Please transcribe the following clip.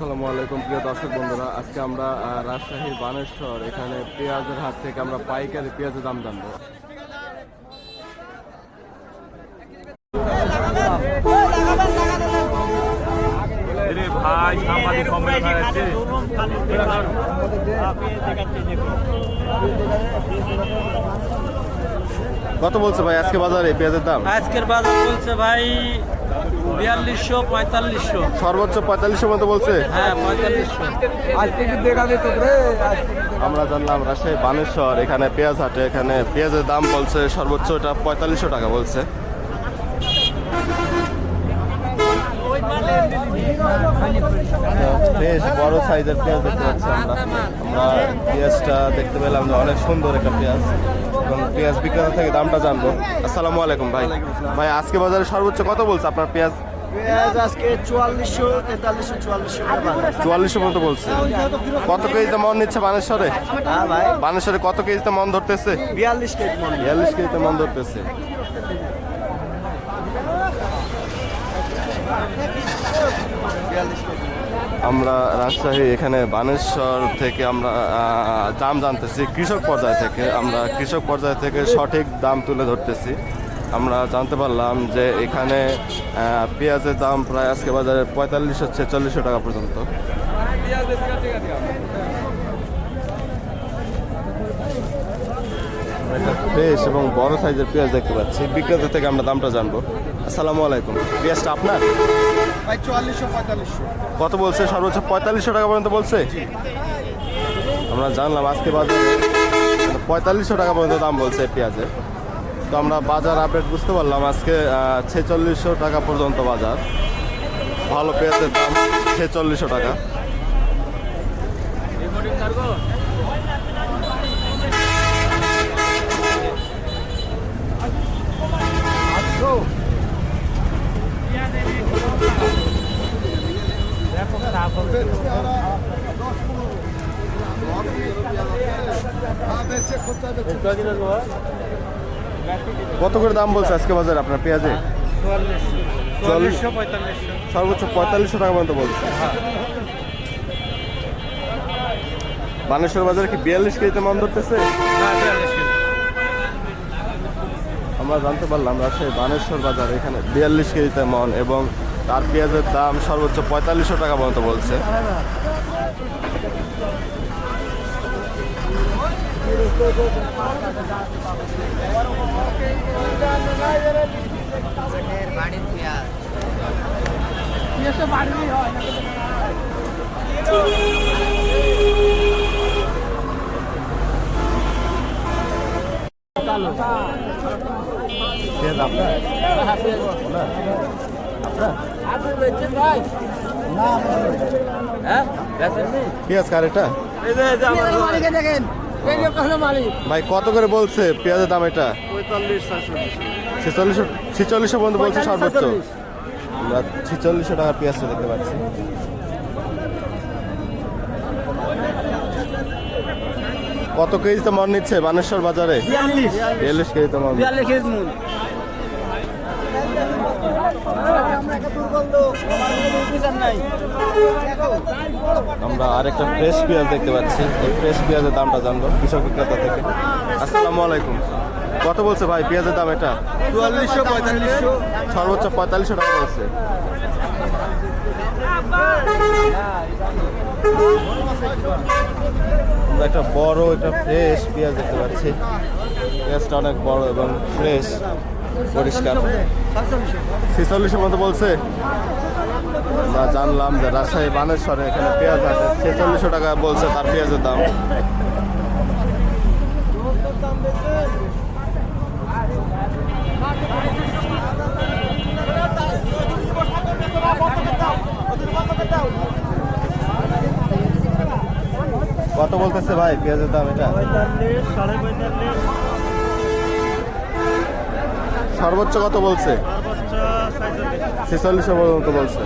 আসসালামু আলাইকুম প্রিয় দর্শক বন্ধুরা। আজকে আমরা রাজশাহীর বানেশ্বর এখানে পেঁয়াজের হাট থেকে আমরা পাইকারি পেঁয়াজের দাম জানব। ভাই সাংবাদিক সম্মেলন আছে কত বলছে ভাই আজকে বাজারে পেঁয়াজের দাম? আজকের বাজার বলছে ভাই বিয়াল্লিশশো পঁয়তাল্লিশশো। সর্বোচ্চ পঁয়তাল্লিশের মতো বলছে? হ্যাঁ পঁয়তাল্লিশশো। আমরা জানলাম রাজশাহী বানেশ্বর এখানে পেঁয়াজ হাটে এখানে পেঁয়াজের দাম বলছে সর্বোচ্চ এটা পঁয়তাল্লিশশো টাকা বলছে। বেশ বড় সাইজের পেঁয়াজ দেখতে পাচ্ছি আমরা। আমরা পেঁয়াজটা দেখতে পেলাম যে অনেক সুন্দর একটা পেঁয়াজ। এবং পেঁয়াজ বিক্রেতা থেকে দামটা জানব। আসসালামু আলাইকুম ভাই। ভাই আজকে বাজারে সর্বোচ্চ কত বলছে আপনার পেঁয়াজ? পেঁয়াজ আজকে চুয়াল্লিশশো তেতাল্লিশশো চুয়াল্লিশশো চুয়াল্লিশশো মতো বলছে। কত কেজিতে মন নিচ্ছে বানেশ্বরে? হ্যাঁ ভাই। বানেশ্বরে কত কেজিতে মন ধরতেছে? বিয়াল্লিশ কেজি মন। বিয়াল্লিশ কেজিতে মন ধরতেছে। আমরা রাজশাহী এখানে বানেশ্বর থেকে আমরা দাম জানতেছি, কৃষক পর্যায় থেকে আমরা কৃষক পর্যায় থেকে সঠিক দাম তুলে ধরতেছি। আমরা জানতে পারলাম যে এখানে পেঁয়াজের দাম প্রায় আজকে বাজারে পঁয়তাল্লিশশো ছেচল্লিশশো টাকা পর্যন্ত। ফ্রেশ এবং বড় সাইজের পেঁয়াজ দেখতে পাচ্ছি। বিক্রেতা থেকে আমরা দামটা জানব। আসসালামু আলাইকুম। পেঁয়াজটা আপনার? ভাই চুয়াল্লিশশো পঁয়তাল্লিশশো। কত বলছে? সর্বোচ্চ পঁয়তাল্লিশশো টাকা পর্যন্ত বলছে? আমরা জানলাম আজকে বাজারে পঁয়তাল্লিশশো টাকা পর্যন্ত দাম বলছে পেঁয়াজের। তো আমরা বাজার আপডেট বুঝতে পারলাম আজকে ছেচল্লিশশো টাকা পর্যন্ত বাজার। ভালো পেঁয়াজের দাম ছেচল্লিশশো টাকা। কত করে দাম বলছে আজকে বাজার আপনার পেঁয়াজে? সর্বোচ্চ পঁয়তাল্লিশশো টাকা পর্যন্ত বলছে। বানেশ্বর বাজারে কি বিয়াল্লিশ কেজিতে মন ধরতেছে? আমরা জানতে পারলাম রাজশাহী বানেশ্বর বাজার এখানে বিয়াল্লিশ কেজিতে মন এবং তার পেঁয়াজের দাম সর্বোচ্চ পঁয়তাল্লিশশো টাকা পর্যন্ত বলছে আপনার হ্যাঁ? পেঁয়াজ কার এটা? ভাই। কত করে বলছে পেঁয়াজের দাম এটা? ছেচল্লিশশো ছেচল্লিশশো পর্যন্ত বলছে সর্বোচ্চ। আমরা ছেচল্লিশশো টাকা পেঁয়াজটা দেখতে পাচ্ছি। কত কেজিতে মন নিচ্ছে বানেশ্বর বাজারে? বিয়াল্লিশ। কেজিতে মন। বিয়াল্লিশ কেজি আমরা আরেকটা ফ্রেশ পেঁয়াজ দেখতে পাচ্ছি। এই ফ্রেশ পেঁয়াজের দামটা জানব কৃষক বিক্রেতা থেকে। আসসালামু আলাইকুম। কত বলছে ভাই পেঁয়াজের দাম এটা? চুয়াল্লিশশো পঁয়তাল্লিশশো সর্বোচ্চ পঁয়তাল্লিশশো টাকা বলছে। আমরা একটা বড়, একটা ফ্রেশ পেঁয়াজ দেখতে পাচ্ছি। পেঁয়াজটা অনেক বড় এবং ফ্রেশ পরিষ্কার। ছেচল্লিশের মতো বলছে। আমরা জানলাম যে রাজশাহী বানেশ্বরে এখানে পেঁয়াজ আছে। ছেচল্লিশশো টাকা বলছে তার পেঁয়াজের দাম। কত বলতেছে ভাই পেঁয়াজের দাম এটা? সর্বোচ্চ কত বলছে? ছেচল্লিশশো পর্যন্ত বলছে।